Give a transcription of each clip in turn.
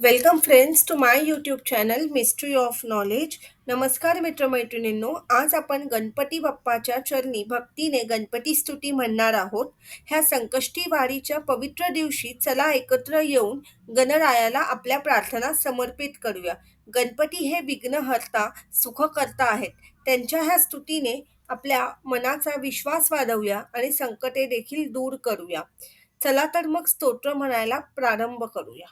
Welcome friends to my YouTube channel mystery of knowledge नमस्कार मित्रमैत्रिणींनो आज आपण गणपती बाप्पाच्या चरणी भक्तीने गणपती स्तुती म्हणणार आहोत. ह्या संकष्टी वारीच्या पवित्र दिवशी चला एकत्र येऊन गणरायाला आपल्या प्रार्थना समर्पित करूया. गणपती हे विघ्नहर्ता सुखकर्ता आहेत. त्यांच्या ह्या स्तुतीने आपल्या मनाचा विश्वास वाढवूया आणि संकटे देखील दूर करूया. चला तर मग स्तोत्र म्हणायला प्रारंभ करूया.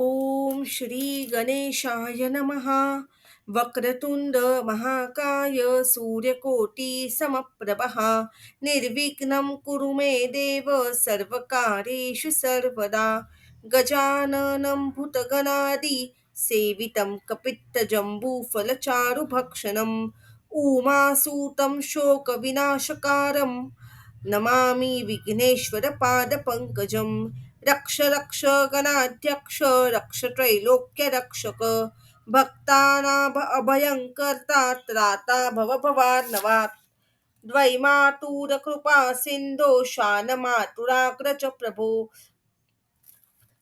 ओम श्री गणेशाय नमः। वक्रतुंड महाकाय सूर्यकोटी समप्रभः। निर्विघ्नं कुरु मे देव सर्वकारेषु सर्वदा। गजाननं भूतगणादि सेवितं कपित्तजम्बूफलचारुभक्षणम्। उमासूतं शोकविनाशकारं नमामि विघ्नेश्वरपादपङ्कजम्। रक्ष रक्ष गणाध्यक्ष रक्ष त्रैलोक्य रक्षक। भक्तानाभ अभयंकर्ता त्राता भव भवार्णवात् द्वैमातुर कृपा सिंधो शान प्रभो।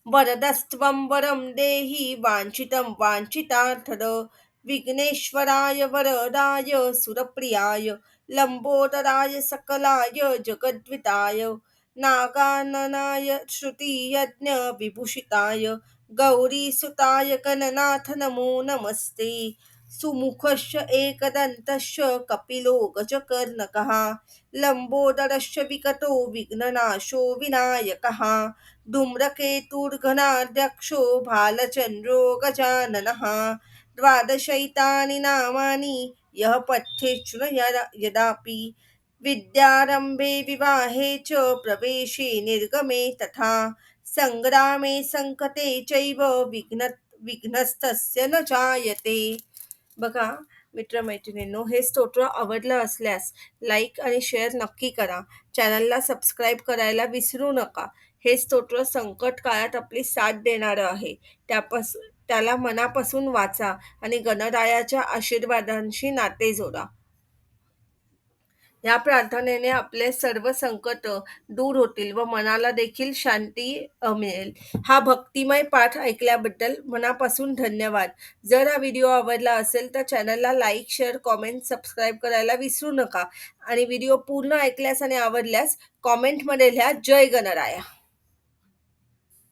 वरदस्त्वं वरं देहि वाञ्छितं वाञ्छितार्थद। विघ्नेश्वराय वरदाय सुरप्रियाय लम्बोदराय सकलाय जगद्विताय। नागाननाय श्रुतियज्ञ विभूषिताय। गौरीसुताय गणनाथ नमो नमस्ते। सुमुखश्च एकदन्तश्च कपिलो गजकर्णकः लम्बोदरश्च विकटो विघ्ननाशो विनायकः। धूम्रकेतुर्घनाध्यक्षो भालचन्द्रो गजाननः द्वादशैतानि नामानि यः पठ्येच्छ यदापि विद्यारंभे विवाहे च प्रवेशे निर्गमे तथा संग्रामे संकटे चैव विघ्न विघ्नस्तस्य न जायते। बघा मित्रमैत्रिणींनो हे स्तोत्र आवडलं असल्यास लाईक आणि शेअर नक्की करा. चॅनलला सबस्क्राईब करायला विसरू नका. हे स्तोत्र संकट काळात आपली साथ देणारं आहे. त्यापास त्याला मनापासून वाचा आणि गणरायाच्या आशीर्वादांशी नाते जोडा. या प्रार्थनेने आपले सर्व संकट दूर होतील व मनाला देखील शांती मिळेल. हा भक्तिमय पाठ ऐकल्याबद्दल मनापासून धन्यवाद. जर हा व्हिडिओ आवडला असेल तर चॅनलला लाईक शेअर कॉमेंट सबस्क्राईब करायला विसरू नका. आणि व्हिडिओ पूर्ण ऐकल्यास आणि आवडल्यास कॉमेंटमध्ये लिहा जय गणराया.